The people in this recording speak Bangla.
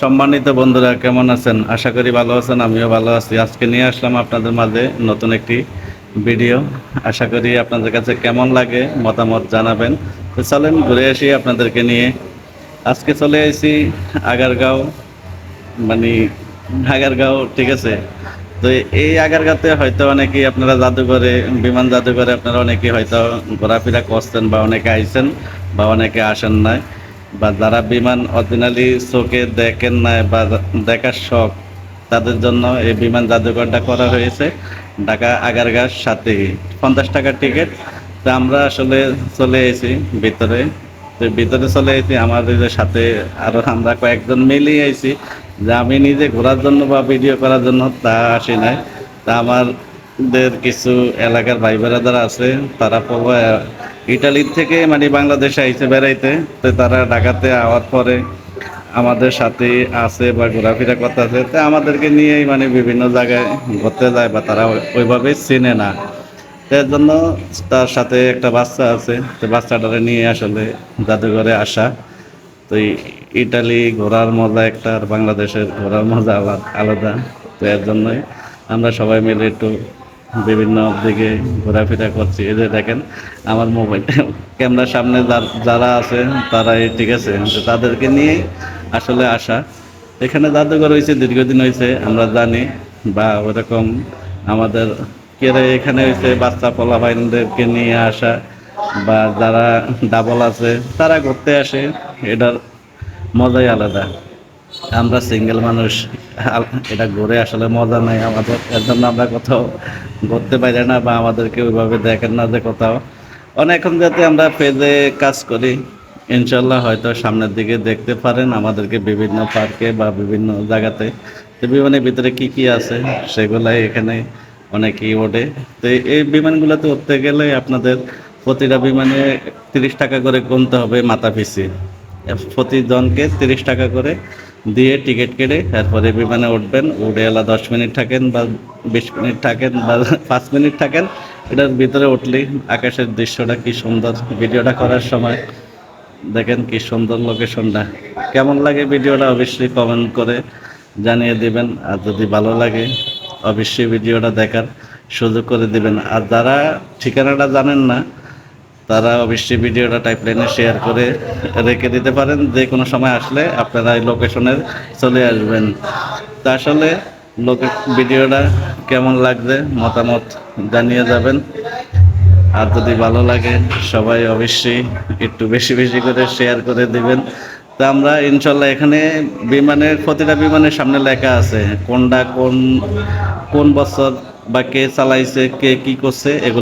সম্মানিত বন্ধুরা, কেমন আছেন? আশা করি ভালো আছেন, আমিও ভালো আছি। আজকে নিয়ে আসলাম আপনাদের মাঝে নতুন একটি ভিডিও। আশা করি আপনাদের কাছে কেমন লাগে মতামত জানাবেন। তো চলেন, ঘুরে আসি আপনাদেরকে নিয়ে। আজকে চলে আসি আগারগাঁও মানে আগারগাঁও, ঠিক আছে? তো এই আগারগাঁতে হয়তো অনেকেই আপনারা জাদুঘরে, বিমান জাদুঘরে আপনারা অনেকেই হয়তো ঘোরাফেরা করছেন বা অনেকে আইছেন বা অনেকে আসেন নাই। বা যারা বিমান অরিজিনালি চোখে দেখেন নাই বা দেখার শখ, তাদের জন্য এই বিমান জাদুঘরটা করা হয়েছে ঢাকা আগারগাঁর সাথে। পঞ্চাশ টাকার টিকিট। তো আমরা আসলে চলে এসেছি ভিতরে। তো ভিতরে চলে এসেছি, আমাদের সাথে আরও আমরা কয়েকজন মিলিয়ে আইছি যে আমি নিজে ঘোরার জন্য বা ভিডিও করার জন্য তা আসি নাই। তা আমাদের কিছু এলাকার ভাই যারা আছে, তারা ইটালির থেকে মানে বাংলাদেশে আইসে বেড়াইতে, তো তারা ঢাকাতে আওয়ার পরে আমাদের সাথে আছে বা ঘোরাফেরা করতে আছে তো আমাদেরকে নিয়েই মানে বিভিন্ন জায়গায় ঘুরতে যায় বা তারা ওই- ওইভাবে চেনে না। এর জন্য তার সাথে একটা বাচ্চা আছে, তো বাচ্চাটারে নিয়ে আসলে জাদুঘরে আসা। তো ইটালি ঘোরার মজা একটা আর বাংলাদেশের ঘোরার মজা আলা- আলাদা। তো এর জন্যই আমরা সবাই মিলে একটু বিভিন্ন দিকে ঘোরাফেরা করছি। এই যে দেখেন, আমার মোবাইল। ক্যামেরার সামনে যার- আছে, তারাই ঠিক আছে। তাদেরকে নিয়ে আসলে আসা। এখানে জাদুঘর হয়েছে, দীর্ঘদিন হয়েছে, আমরা জানি। বা ওরকম আমাদের কেরে এখানে হয়েছে, বাচ্চা পোলা বাইনদেরকে নিয়ে আসা। বা যারা ডাবল আছে, তারা ঘুরতে আসে। এটার মজাই আলাদা। আমরা সিঙ্গেল মানুষ এটা ঘুরে আসলে মজা নাই আমাদের। এর জন্য আমরা কোথাও ঘুরতে পারি না বা আমাদেরকে ওইভাবে দেখেন না যে কোথাও। অনেকক্ষণ যাতে আমরা পেজে কাজ করি, ইনশাল্লাহ হয়তো সামনের দিকে দেখতে পারেন আমাদেরকে বিভিন্ন পার্কে বা বিভিন্ন জায়গাতে। তো বিমানের ভিতরে কি কি আছে সেগুলাই এখানে অনেকেই ওঠে। তো এই বিমানগুলোতে উঠতে গেলে আপনাদের প্রতিটা বিমানে তিরিশ টাকা করে গুনতে হবে মাথা পিছিয়ে। প্রতিজনকে তিরিশ টাকা করে দিয়ে টিকিট কেটে তারপরে বিমানে উঠবেন, উঠে এলা দশ মিনিট থাকেন বা বিশ মিনিট থাকেন বা পাঁচ মিনিট থাকেন। এটার ভিতরে উঠলেই আকাশের দৃশ্যটা কি সুন্দর। ভিডিওটা করার সময় দেখেন কি সুন্দর লোকেশনটা কেমন লাগে ভিডিওটা অবশ্যই কমেন্ট করে জানিয়ে দিবেন। আর যদি ভালো লাগে, অবশ্যই ভিডিওটা দেখার সুযোগ করে দিবেন। আর যারা ঠিকানাটা জানেন না তারা অবশ্যই ভিডিওটা টাইপলাইনে শেয়ার করে রেখে দিতে পারেন। যে কোনো সময় আসলে আপনারা এই লোকেশনে চলে আসবেন। তা আসলে লোকে ভিডিওটা কেমন লাগছে মতামত জানিয়ে যাবেন। আর যদি ভালো লাগে, সবাই অবশ্যই একটু বেশি বেশি করে শেয়ার করে দিবেন। তা আমরা ইনশাল্লাহ এখানে বিমানের, প্রতিটা বিমানের সামনে লেখা আছে কোনটা কোন কোন বছর বা কে চালাইছে, কে কি করছে, এগুলো